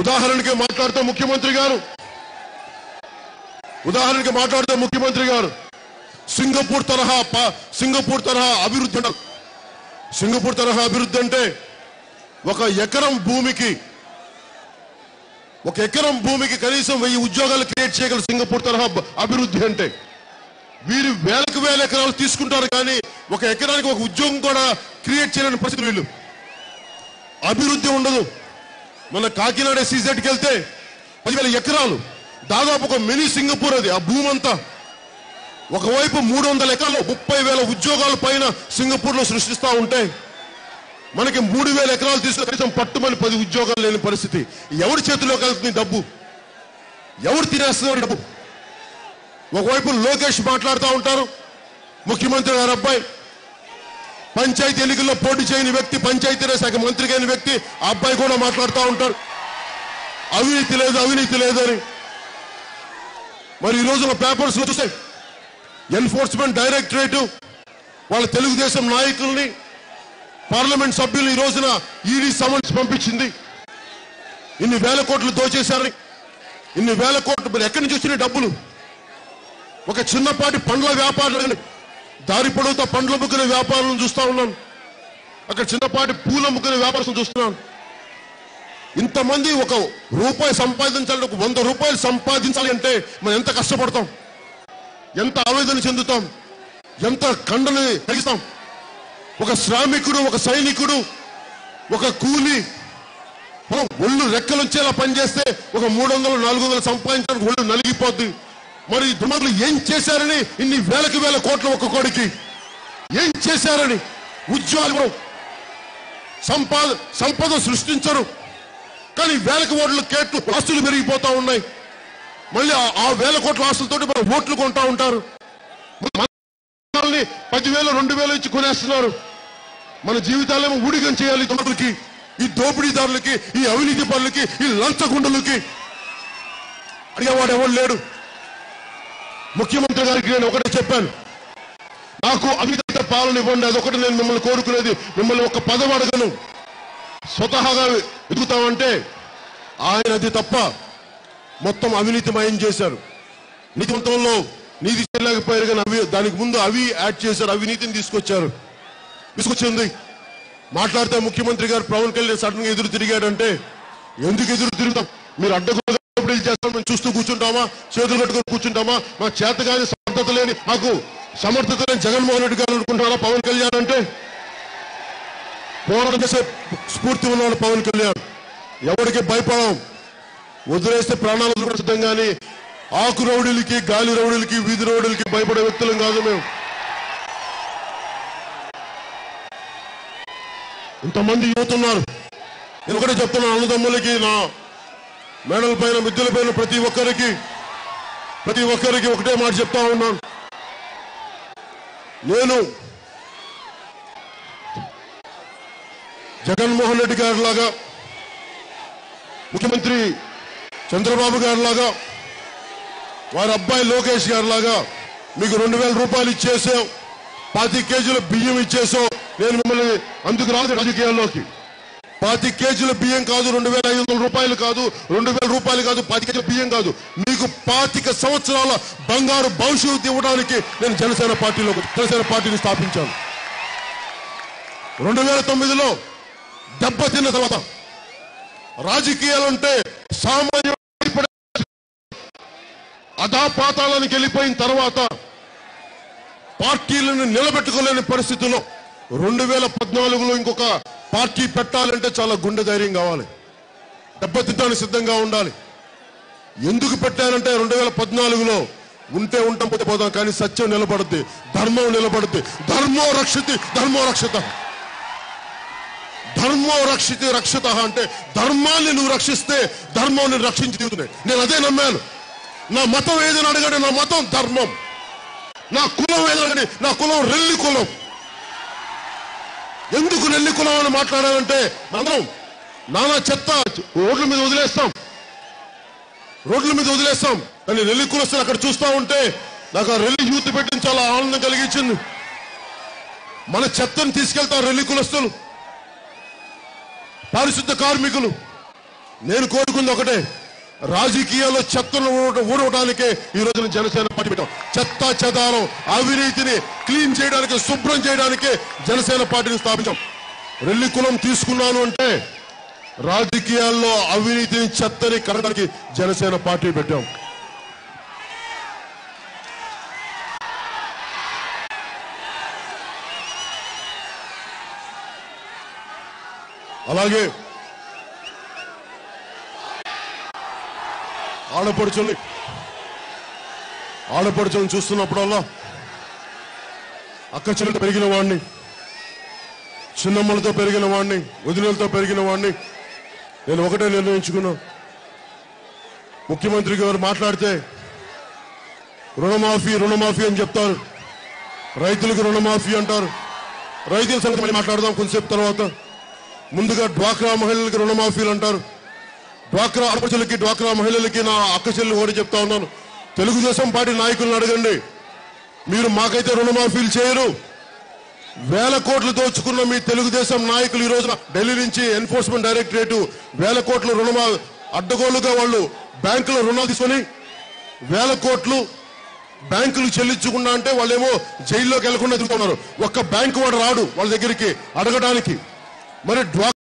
ఉదాహరణకి మాట్లాడుతూ ముఖ్యమంత్రి గారు. ఉదాహరణకి మాట్లాడుతూ ముఖ్యమంత్రి గారు. సింగపూర్ తరహా సింగపూర్ తరహా అభివృద్ధి సింగపూర్ తరహా అభివృద్ధి అంటే ఒక ఎకరం భూమికి ఒక ఎకరం భూమికి కనీసం వెయ్యి ఉద్యోగాలు క్రియేట్ చేయగల సింగపూర్ తరహా అభివృద్ధి అంటే వీరు వేలకు వేల ఎకరాలు తీసుకుంటారు కానీ ఒక ఎకరానికి ఒక ఉద్యోగం కూడా క్రియేట్ చేయలేని పరిస్థితులు వీళ్ళు. అభివృద్ధి ఉండదు. మన కాకినాడ సీజెట్కి వెళ్తే పదివేల ఎకరాలు. దాదాపు ఒక మినీ సింగపూర్ అది ఆ భూమి అంతా ఒకవైపు మూడు వందల ఎకరాలు ముప్పై వేల ఉద్యోగాల పైన సింగపూర్లో సృష్టిస్తా ఉంటే మనకి మూడు వేల ఎకరాలు తీసుకుని కనీసం పట్టుమని పది ఉద్యోగాలు లేని పరిస్థితి. ఎవరి చేతిలోకి వెళ్తుంది డబ్బు? ఎవరు తినేస్తున్నారు డబ్బు? ఒకవైపు లోకేష్ మాట్లాడుతూ ఉంటారు ముఖ్యమంత్రి గారు అబ్బాయి. పంచాయతీ ఎన్నికల్లో పోటీ చేయని వ్యక్తి పంచాయతీరాజ్ శాఖ మంత్రి వ్యక్తి ఆ అబ్బాయి కూడా మాట్లాడుతూ ఉంటారు అవినీతి లేదు అవినీతి లేదు అని మరి ఈ రోజున పేపర్స్ చూస్తే ఎన్ఫోర్స్మెంట్ డైరెక్టరేట్ వాళ్ళ తెలుగుదేశం నాయకుల్ని పార్లమెంట్ సభ్యులు ఈ రోజున ఈడీ సమన్స్ పంపించింది. ఇన్ని వేల కోట్లు దోచేశారని. ఇన్ని వేల కోట్లు మరి ఎక్కడి నుంచి వచ్చినాయి డబ్బులు? ఒక చిన్నపాటి పండ్ల వ్యాపారులు దారి పొడవుతో పండ్లు అమ్ముకునే వ్యాపారులను చూస్తా ఉన్నాను. అక్కడ చిన్నపాటి పూలు అమ్ముకునే వ్యాపారం చూస్తున్నాను. ఇంతమంది ఒక రూపాయి సంపాదించాలంటే ఒక వంద రూపాయలు సంపాదించాలి అంటే మనం ఎంత కష్టపడతాం? ఎంత ఆవేదన చెందుతాం? ఎంత కండని కలిగిస్తాం? ఒక శ్రామికుడు ఒక సైనికుడు ఒక కూలి మనం ఒళ్ళు రెక్కలుంచేలా పనిచేస్తే ఒక మూడు వందలు నాలుగు వందలు సంపాదించడానికి ఒళ్ళు నలిగిపోద్ది. మరి ఈ దుర్మార్గులు ఏం చేశారని ఇన్ని వేలకు వేల కోట్ల ఒక్కొక్కడికి ఏం చేశారని ఉద్యోగాలు సంపాద సంపద సృష్టించరు. కానీ వేలకు ఓట్ల కేట్లు ఆస్తులు పెరిగిపోతా ఉన్నాయి. మళ్ళీ ఆ- వేల కోట్ల ఆస్తులతోటి మన ఓట్లు కొంటా ఉంటారు. మనల్ని పదివేలు రెండు వేలు ఇచ్చి కొనేస్తున్నారు. మన జీవితాలేమో ఊడిగం చేయాలి దొంగలకి ఈ దోపిడీదారులకి ఈ అవినీతి పనులకి ఈ లంచగుండలకి. అడిగేవాడు ఎవరు లేడు. ముఖ్యమంత్రి గారికి నేను ఒకటే చెప్పాను. నాకు అవినీత పాలన ఇవ్వండి అదొకటి నేను మిమ్మల్ని కోరుకునేది. మిమ్మల్ని ఒక పదం అడగను. స్వతహాగా ఎదుగుతామంటే ఆయన అది తప్ప మొత్తం అవినీతిమయం చేశారు. నిజంతంలో నీతి చేయలేకపోయారు కానీ అవి దానికి ముందు అవి యాడ్ చేశారు అవినీతిని తీసుకొచ్చారు. తీసుకొచ్చింది. మాట్లాడితే ముఖ్యమంత్రి గారు పవన్ కళ్యాణ్ సడన్గా ఎదురు తిరిగాడంటే ఎందుకు ఎదురు తిరుగుతాం? మీరు చేస్తాం మేము చూస్తూ కూర్చుంటామా? చేతులు కట్టుకొని కూర్చుంటామా? మా చేత కానీ సమర్థత లేని మాకు సమర్థత లేని జగన్మోహన్ రెడ్డి గారు అనుకుంటున్నారా పవన్ కళ్యాణ్ అంటే? పోరాటం చేసే స్ఫూర్తి ఉన్నాడు పవన్ కళ్యాణ్. ఎవరికి భయపడం వదిలేస్తే ప్రాణాలు కూడా కానీ ఆకు రౌడీలకి గాలి రౌడీలకి వీధి రౌడీలకి భయపడే వ్యక్తులం కాదు మేము. ఇంతమంది యువత ఉన్నారు నేను ఒకటే చెప్తున్నాను అన్నదమ్ములకి నా మేడల పైన మిద్దెల పైన ప్రతి ఒక్కరికి ప్రతి ఒక్కరికి ఒకటే మాట చెప్తా ఉన్నాను నేను జగన్మోహన్ రెడ్డి గారి లాగా ముఖ్యమంత్రి చంద్రబాబు గారి లాగా వారి అబ్బాయి లోకేష్ గారి లాగా మీకు రెండు వేల రూపాయలు ఇచ్చేసాం. పాతి కేజీల బియ్యం ఇచ్చేసాం. నేను మిమ్మల్ని అందుకు రాదు రాజకీయాల్లోకి. పాతి కేజీల బియ్యం కాదు రెండు వేల ఐదు వందల రూపాయలు కాదు రెండు వేల రూపాయలు కాదు పాతి కేజీల బియ్యం కాదు. మీకు పాతిక సంవత్సరాల బంగారు భవిష్యత్తు ఇవ్వడానికి నేను జనసేన పార్టీలో జనసేన పార్టీని స్థాపించాను. రెండు వేల తొమ్మిదిలో దెబ్బతిన్న తర్వాత రాజకీయాలంటే సామాన్య అధాపాతాళానికి వెళ్ళిపోయిన తర్వాత పార్టీలను నిలబెట్టుకోలేని పరిస్థితుల్లో రెండు వేల పద్నాలుగులో ఇంకొక పార్టీ పెట్టాలంటే చాలా గుండె ధైర్యం కావాలి. దెబ్బతింటానికి సిద్ధంగా ఉండాలి. ఎందుకు పెట్టానంటే రెండు వేల పద్నాలుగులో ఉంటే ఉంటాం పోతే పోతాం కానీ సత్యం నిలబడుద్ది ధర్మం నిలబడుద్ది. ధర్మో రక్షితి ధర్మో రక్షిత. ధర్మో రక్షితి రక్షిత అంటే ధర్మాన్ని నువ్వు రక్షిస్తే ధర్మం నేను రక్షించి తీరుతున్నాయి. నేను అదే నమ్మాను. నా మతం ఏదని అడగండి నా మతం ధర్మం. నా కులం ఏదని నా కులం రెల్లి కులం. నెల్లి కులం అని మాట్లాడాలంటే అందరం నానా చెత్త రోడ్ల మీద వదిలేస్తాం. రోడ్ల మీద వదిలేస్తాం. కానీ రెల్లి కులస్తులు అక్కడ చూస్తా ఉంటే నాకు ఆ రెల్లి యూత్ పెట్టిన చాలా ఆనందం కలిగించింది. మన చెత్తను తీసుకెళ్తారు రెల్లి కులస్తులు. పారిశుద్ధ కార్మికులు. నేను కోరుకుంది ఒకటే రాజకీయాల్లో చెత్తను ఊడవడానికే ఈ రోజున జనసేన పార్టీ పెట్టాం. చెత్త చెదారం అవినీతిని క్లీన్ చేయడానికి శుభ్రం చేయడానికే జనసేన పార్టీని స్థాపించాం. రెల్లి కులం తీసుకున్నాను అంటే రాజకీయాల్లో అవినీతిని చెత్తని కరడానికి జనసేన పార్టీ పెట్టాం. అలాగే ఆడపడుచుల్ని ఆడపడుచులను చూస్తున్నప్పుడల్లా అక్క చెల్లెలు పెరిగిన వాడిని చిన్నమ్మలతో పెరిగిన వాడిని వదినలతో పెరిగిన వాడిని నేను ఒకటే నిర్ణయించుకున్నా. ముఖ్యమంత్రి గారు మాట్లాడితే రుణమాఫీ రుణమాఫీ అని చెప్తారు. రైతులకు రుణమాఫీ అంటారు. రైతుల సంగతి మళ్ళీ మాట్లాడదాం కొంతసేపు తర్వాత. ముందుగా డ్వాక్రా మహిళలకు రుణమాఫీలు అంటారు. డ్వాక్రా ఆడపడుచులకి డ్వాక్రా మహిళలకి నా అక్క చెల్లి ఓడి చెప్తా ఉన్నాను. తెలుగుదేశం పార్టీ నాయకులను అడగండి. మీరు మాకైతే రుణమాఫీలు చేయరు. వేల కోట్లు దోచుకున్న మీ తెలుగుదేశం నాయకులు ఈ రోజున ఢిల్లీ నుంచి ఎన్ఫోర్స్మెంట్ డైరెక్టరేట్ వేల కోట్ల రుణమా అడ్డగోలుగా వాళ్ళు బ్యాంకులో రుణాలు తీసుకొని వేల కోట్లు బ్యాంకులు చెల్లించకుండా అంటే వాళ్ళేమో జైల్లోకి వెళ్ళకుండా ఎదుర్కొన్నారు. ఒక్క బ్యాంకు వాడు రాడు వాళ్ళ దగ్గరికి అడగడానికి. మరి